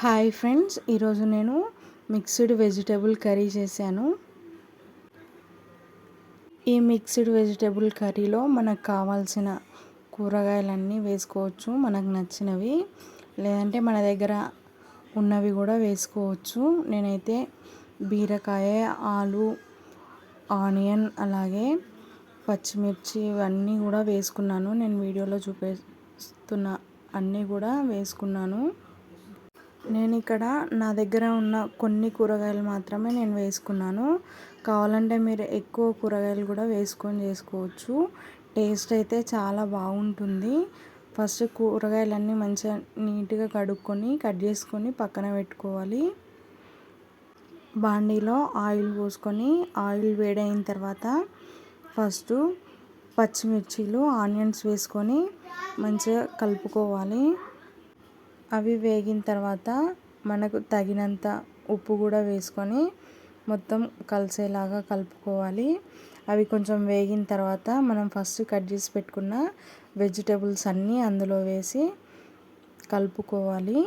Hi friends ఈరోజు నేను mixed vegetable curry చేశాను. ఈ మిక్స్డ్ వెజిటేబుల్ కర్రీలో మనకు కావాల్సిన కూరగాయలన్నీ వేసుకోవచ్చు మనకు నచ్చినవి. లేదంటే మన దగ్గర ఉన్నవి కూడా వేసుకోవచ్చు. నేనైతే బీరకాయ ఆలు ఆనియన్ అలాగే పచ్చిమిర్చి ఇవన్నీ కూడా వేసుకున్నాను. నేను వీడియోలో చూపిస్తున్న అన్నీ కూడా వేసుకున్నాను. నేను ఇక్కడ నా దగ్గర ఉన్న కొన్ని కూరగాయలు మాత్రమే నేను వేసుకున్నాను. కావాలంటే మీరు ఎక్కువ కూరగాయలు కూడా వేసుకొని చేసుకోవచ్చు. టేస్ట్ అయితే చాలా బాగుంటుంది. ఫస్ట్ కూరగాయలన్నీ మంచిగా నీట్గా కడుక్కొని కట్ చేసుకొని పక్కన పెట్టుకోవాలి. బాండీలో ఆయిల్ పోసుకొని ఆయిల్ వేడైన తర్వాత ఫస్ట్ పచ్చిమిర్చీలు ఆనియన్స్ వేసుకొని మంచిగా కలుపుకోవాలి. అవి వేగిన తర్వాత మనకు తగినంత ఉప్పు కూడా వేసుకొని మొత్తం కలిసేలాగా కలుపుకోవాలి. అవి కొంచెం వేగిన తర్వాత మనం ఫస్ట్ కట్ చేసి పెట్టుకున్న వెజిటేబుల్స్ అన్నీ అందులో వేసి కలుపుకోవాలి.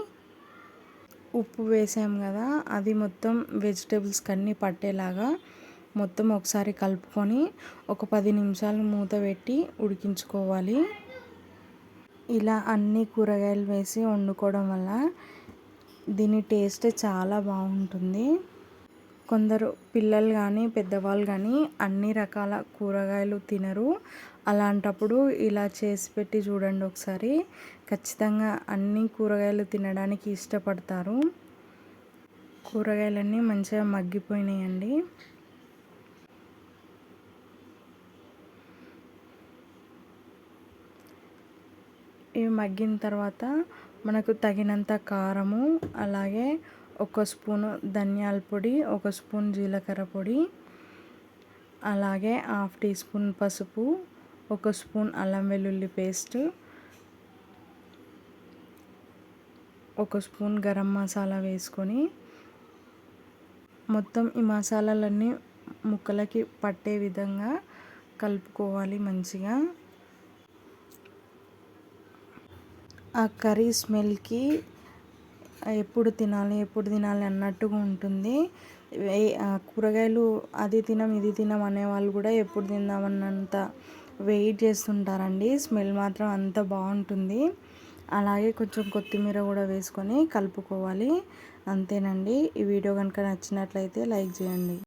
ఉప్పు వేసాం కదా అది మొత్తం వెజిటేబుల్స్కి అన్నీ పట్టేలాగా మొత్తం ఒకసారి కలుపుకొని ఒక పది నిమిషాలు మూత పెట్టి ఉడికించుకోవాలి. ఇలా అన్ని కూరగాయలు వేసి వండుకోవడం వల్ల దీని టేస్ట్ చాలా బాగుంటుంది. కొందరు పిల్లలు కానీ పెద్దవాళ్ళు కానీ అన్ని రకాల కూరగాయలు తినరు. అలాంటప్పుడు ఇలా చేసి పెట్టి చూడండి ఒకసారి. ఖచ్చితంగా అన్ని కూరగాయలు తినడానికి ఇష్టపడతారు. కూరగాయలన్నీ మంచిగా మగ్గిపోయినాయండి. ఇవి మగ్గిన తర్వాత మనకు తగినంత కారము అలాగే ఒక స్పూను ధనియాల పొడి ఒక స్పూన్ జీలకర్ర పొడి అలాగే హాఫ్ టీ స్పూన్ పసుపు ఒక స్పూన్ అల్లం వెల్లుల్లి పేస్ట్ ఒక స్పూన్ గరం మసాలా వేసుకొని మొత్తం ఈ మసాలాలన్నీ ముక్కలకి పట్టే విధంగా కలుపుకోవాలి మంచిగా. ఆ కర్రీ స్మెల్కి ఎప్పుడు తినాలి ఎప్పుడు తినాలి అన్నట్టుగా ఉంటుంది. కూరగాయలు అది తినం ఇది తినం అనేవాళ్ళు కూడా ఎప్పుడు తిందామన్నంత వెయిట్ చేస్తుంటారండి. స్మెల్ మాత్రం అంత బాగుంటుంది. అలాగే కొంచెం కొత్తిమీర కూడా వేసుకొని కలుపుకోవాలి. అంతేనండి. ఈ వీడియో కనుక నచ్చినట్లయితే లైక్ చేయండి.